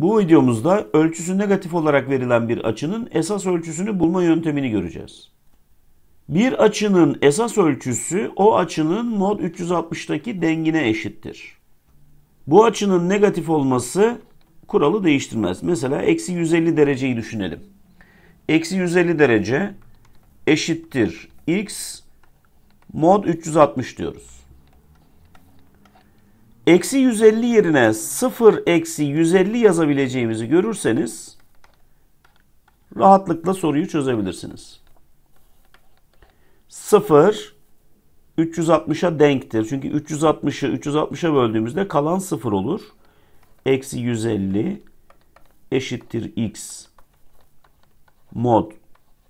Bu videomuzda ölçüsü negatif olarak verilen bir açının esas ölçüsünü bulma yöntemini göreceğiz. Bir açının esas ölçüsü o açının mod 360'daki dengine eşittir. Bu açının negatif olması kuralı değiştirmez. Mesela eksi 150 dereceyi düşünelim. Eksi 150 derece eşittir x mod 360 diyoruz. Eksi 150 yerine 0 eksi 150 yazabileceğimizi görürseniz rahatlıkla soruyu çözebilirsiniz. 0 360'a denktir. Çünkü 360'ı 360'a böldüğümüzde kalan 0 olur. Eksi 150 eşittir x mod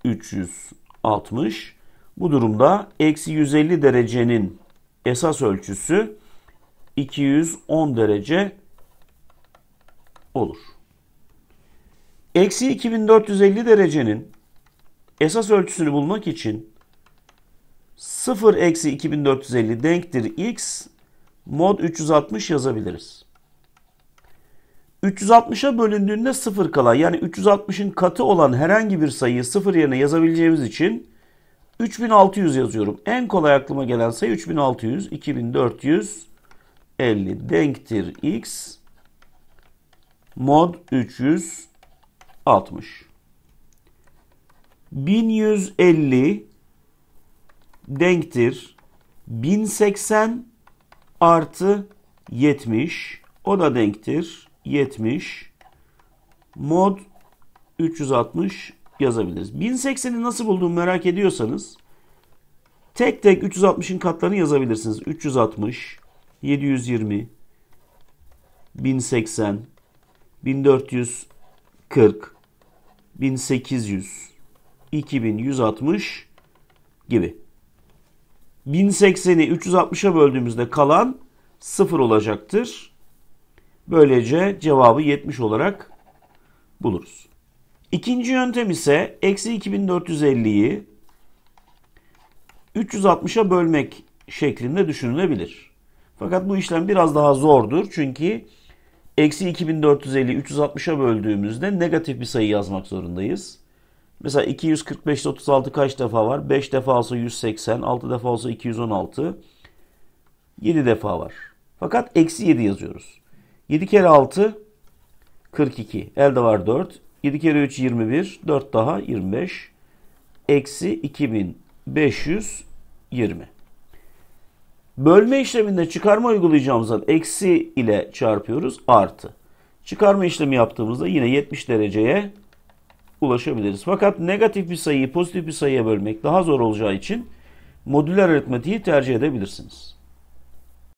360. Bu durumda eksi 150 derecenin esas ölçüsü 210 derece olur. Eksi 2450 derecenin esas ölçüsünü bulmak için 0 eksi 2450 denktir x mod 360 yazabiliriz. 360'a bölündüğünde 0 kalan yani 360'ın katı olan herhangi bir sayıyı 0 yerine yazabileceğimiz için 3600 yazıyorum. En kolay aklıma gelen sayı 3600, 2450 denktir x mod 360. 1150 denktir 1080 artı 70 o da denktir 70 mod 360 yazabiliriz. 1080'i nasıl bulduğumu merak ediyorsanız tek tek 360'ın katlarını yazabilirsiniz. 360, 720, 1080, 1440, 1800, 2160 gibi. 1080'i 360'a böldüğümüzde kalan 0 olacaktır. Böylece cevabı 70 olarak buluruz. İkinci yöntem ise eksi 2450'yi 360'a bölmek şeklinde düşünülebilir. Fakat bu işlem biraz daha zordur. Çünkü eksi 2450 360'a böldüğümüzde negatif bir sayı yazmak zorundayız. Mesela 245 36 kaç defa var? 5 defa olsa 180, 6 defa olsa 216, 7 defa var. Fakat eksi 7 yazıyoruz. 7 kere 6 42. Elde var 4. 7 kere 3 21. 4 daha 25. Eksi 2520. Bölme işleminde çıkarma uygulayacağımızdan eksi ile çarpıyoruz artı. Çıkarma işlemi yaptığımızda yine 70 dereceye ulaşabiliriz. Fakat negatif bir sayıyı pozitif bir sayıya bölmek daha zor olacağı için modüler aritmetiği tercih edebilirsiniz.